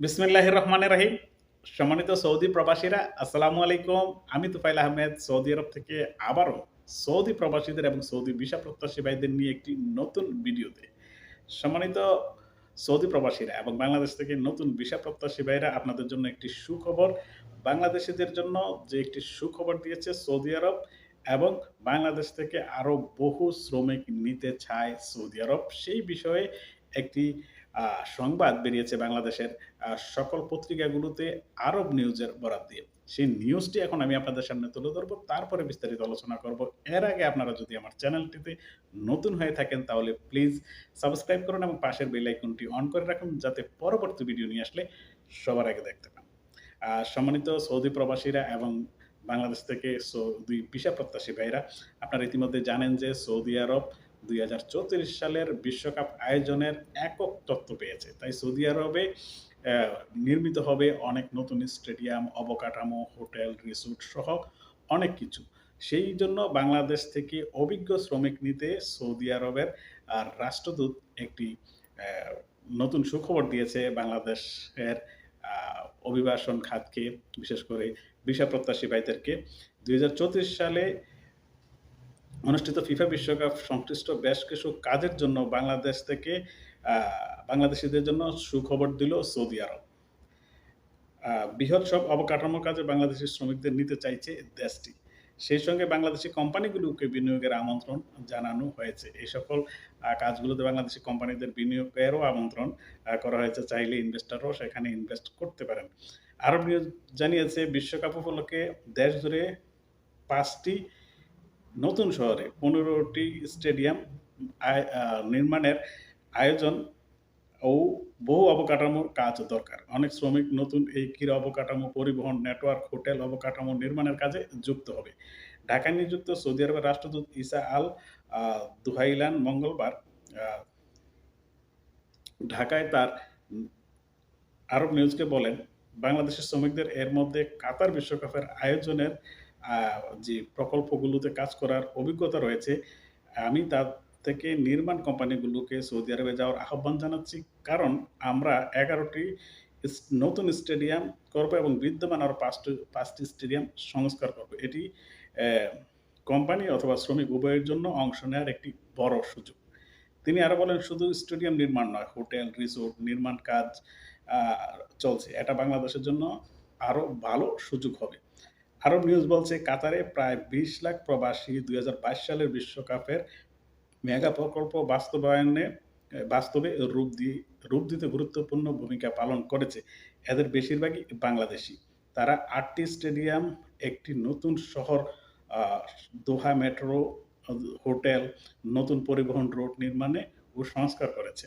বিসমিল্লাহ রহমান রাহিম সম্মানিত সৌদি প্রবাসীরা, আসসালামু আলাইকুম। আমি তুফাইল আহমেদ, সৌদি আরব থেকে আবারও সৌদি প্রবাসীদের এবং সৌদি ভিসা প্রত্যাশী ভাইদের নিয়ে একটি নতুন ভিডিওতে সম্মানিত সৌদি প্রবাসীরা এবং বাংলাদেশ থেকে নতুন ভিসা প্রত্যাশী ভাইরা, আপনাদের জন্য একটি সুখবর। বাংলাদেশিদের জন্য যে একটি সুখবর দিয়েছে সৌদি আরব এবং বাংলাদেশ থেকে আরও বহু শ্রমিক নিতে চায় সৌদি আরব, সেই বিষয়ে একটি সংবাদ বেরিয়েছে বাংলাদেশের সকল পত্রিকাগুলোতে আরব নিউজের বরাত দিয়ে। সেই নিউজটি এখন আমি আপনাদের সামনে তুলে ধরবো, তারপরে বিস্তারিত আলোচনা করব। এর আগে আপনারা যদি আমার চ্যানেলটিতে নতুন হয়ে থাকেন, তাহলে প্লিজ সাবস্ক্রাইব করুন এবং পাশের বেল আইকনটি অন করে রাখুন, যাতে পরবর্তী ভিডিও নিয়ে আসলে সবার আগে দেখতে পান। সম্মানিত সৌদি প্রবাসীরা এবং বাংলাদেশ থেকে সৌদি ভিসা প্রত্যাশী ভাইরা, আপনারা ইতিমধ্যে জানেন যে সৌদি আরব দুই সালের বিশ্বকাপ আয়োজনের একক তথ্য পেয়েছে। তাই সৌদি আরবে নির্মিত হবে অনেক নতুন স্টেডিয়াম, অবকাঠামো, হোটেল, রিসোর্ট সহ অনেক কিছু। সেই জন্য বাংলাদেশ থেকে অভিজ্ঞ শ্রমিক নিতে সৌদি আরবের আর রাষ্ট্রদূত একটি নতুন সুখবর দিয়েছে বাংলাদেশের অভিবাসন খাতকে, বিশেষ করে ভিসা প্রত্যাশী ভাইদেরকে। দুই সালে অনুষ্ঠিত ফিফা বিশ্বকাপ সংশ্লিষ্ট বেশ কিছু কাজের জন্য বাংলাদেশ থেকে বাংলাদেশিদের জন্য সুখবর দিল সৌদি আরব। বৃহৎ সব অবকাঠামো কাজে বাংলাদেশি শ্রমিকদের নিতে চাইছে দেশটি। সেই সঙ্গে বাংলাদেশি কোম্পানিগুলোকে বিনিয়োগের আমন্ত্রণ জানানো হয়েছে। এই সকল কাজগুলোতে বাংলাদেশি কোম্পানিদের বিনিয়োগেরও আমন্ত্রণ করা হয়েছে। চাইলে ইনভেস্টরও সেখানে ইনভেস্ট করতে পারেন। আরব নিউজ জানিয়েছে, বিশ্বকাপ উপলক্ষে দেশ জুড়ে পাঁচটি নতুন শহরে পনেরোটি স্টেডিয়াম নির্মাণের আয়োজন ও বহু অবকাঠামোর কাজ দরকার। অনেক শ্রমিক নতুন এই ক্রীড়া অবকাঠামো পরিবহন, নেটওয়ার্ক, হোটেল অবকাঠামো নির্মাণের কাজে যুক্ত হবে। ঢাকায় নিযুক্ত সৌদি আরবের রাষ্ট্রদূত ইসা আল দুহাইলান মঙ্গলবার ঢাকায় তার আরব নিউজকে বলেন, বাংলাদেশের শ্রমিকদের এর মধ্যে কাতার বিশ্বকাপের আয়োজনের যে প্রকল্পগুলোতে কাজ করার অভিজ্ঞতা রয়েছে, আমি তার থেকে নির্মাণ কোম্পানিগুলোকে সৌদি আরবে যাওয়ার আহ্বান জানাচ্ছি। কারণ আমরা এগারোটি নতুন স্টেডিয়াম করব এবং বিদ্যমান আরও পাঁচটি পাঁচটি স্টেডিয়াম সংস্কার করব। এটি কোম্পানি অথবা শ্রমিক উভয়ের জন্য অংশ নেওয়ার একটি বড় সুযোগ। তিনি আরও বলেন, শুধু স্টেডিয়াম নির্মাণ নয়, হোটেল, রিসোর্ট, নির্মাণ কাজ চলছে। এটা বাংলাদেশের জন্য আরও ভালো সুযোগ হবে। আরব নিউজ বলছে, কাতারে প্রায় বিশ লাখ প্রবাসী দুই হাজার বাইশ সালের বিশ্বকাপের মেগা প্রকল্প বাস্তবায়নে বাস্তবে রূপ দিয়ে রূপ দিতে গুরুত্বপূর্ণ ভূমিকা পালন করেছে। এদের বেশিরভাগই বাংলাদেশি। তারা আটটি স্টেডিয়াম, একটি নতুন শহর দোহা মেট্রো হোটেল, নতুন পরিবহন রোড নির্মাণে ও সংস্কার করেছে।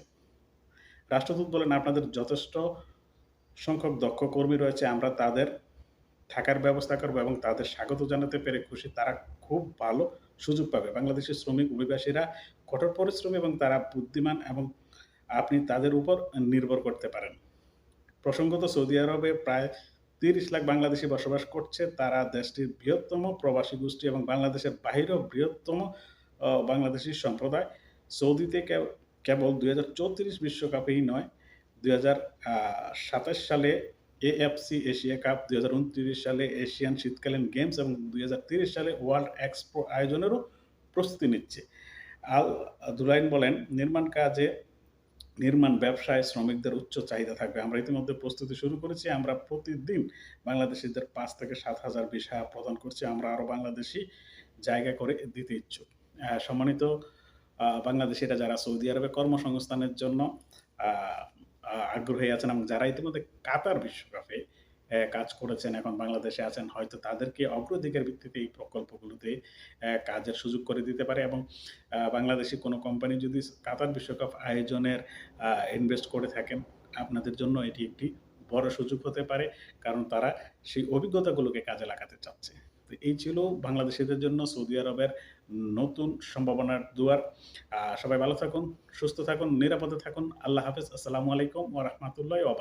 রাষ্ট্রদূত বলেন, আপনাদের যথেষ্ট সংখ্যক দক্ষ কর্মী রয়েছে, আমরা তাদের থাকার ব্যবস্থা করব এবং তাদের স্বাগত জানাতে পেরে খুশি, তারা খুব ভালো সুযোগ পাবে। বাংলাদেশের শ্রমিক অভিবাসীরা কঠোর পরিশ্রমী এবং তারা বুদ্ধিমান এবং আপনি তাদের উপর নির্ভর করতে পারেন। প্রসঙ্গত, সৌদি আরবে প্রায় তিরিশ লাখ বাংলাদেশি বসবাস করছে। তারা দেশটির বৃহত্তম প্রবাসী গোষ্ঠী এবং বাংলাদেশের বাহিরেও বৃহত্তম বাংলাদেশি সম্প্রদায়। সৌদিতে কেবল দুই বিশ্বকাপেই নয়, দুই সালে এএফসি এশিয়া কাপ দুই হাজার উনত্রিশ সালে এশিয়ান শীতকালীন গেমস এবং দুই সালে ওয়ার্ল্ড এক্সপো আয়োজনেরও প্রস্তুতি নিচ্ছে। আল দুলাইন বলেন, নির্মাণ কাজে নির্মাণ ব্যবসায় শ্রমিকদের উচ্চ চাহিদা থাকবে। আমরা ইতিমধ্যে প্রস্তুতি শুরু করেছি। আমরা প্রতিদিন বাংলাদেশিদের পাঁচ থেকে সাত হাজার ভিসা প্রদান করছি। আমরা আরও বাংলাদেশি জায়গা করে দিতে ইচ্ছুক। সম্মানিত বাংলাদেশিরা যারা সৌদি আরবে কর্মসংস্থানের জন্য আগ্রহী আছেন এবং যারা ইতিমধ্যে কাতার বিশ্বকাপে কাজ করেছেন, এখন বাংলাদেশে আছেন, হয়তো তাদেরকে অগ্রাধিকার ভিত্তিতে এই প্রকল্পগুলোতে কাজের সুযোগ করে দিতে পারে এবং বাংলাদেশি কোনো কোম্পানি যদি কাতার বিশ্বকাপ আয়োজনের ইনভেস্ট করে থাকেন, আপনাদের জন্য এটি একটি বড় সুযোগ হতে পারে, কারণ তারা সেই অভিজ্ঞতাগুলোকে কাজে লাগাতে চাচ্ছে। তো এই ছিল বাংলাদেশিদের জন্য সৌদি আরবের নতুন সম্ভাবনার দুয়ার। সবাই ভালো থাকুন, সুস্থ থাকুন, নিরাপদে থাকুন। আল্লাহ হাফিজ। আসসালামু আলাইকুম ওয়া রাহমাতুল্লাহি ওয়া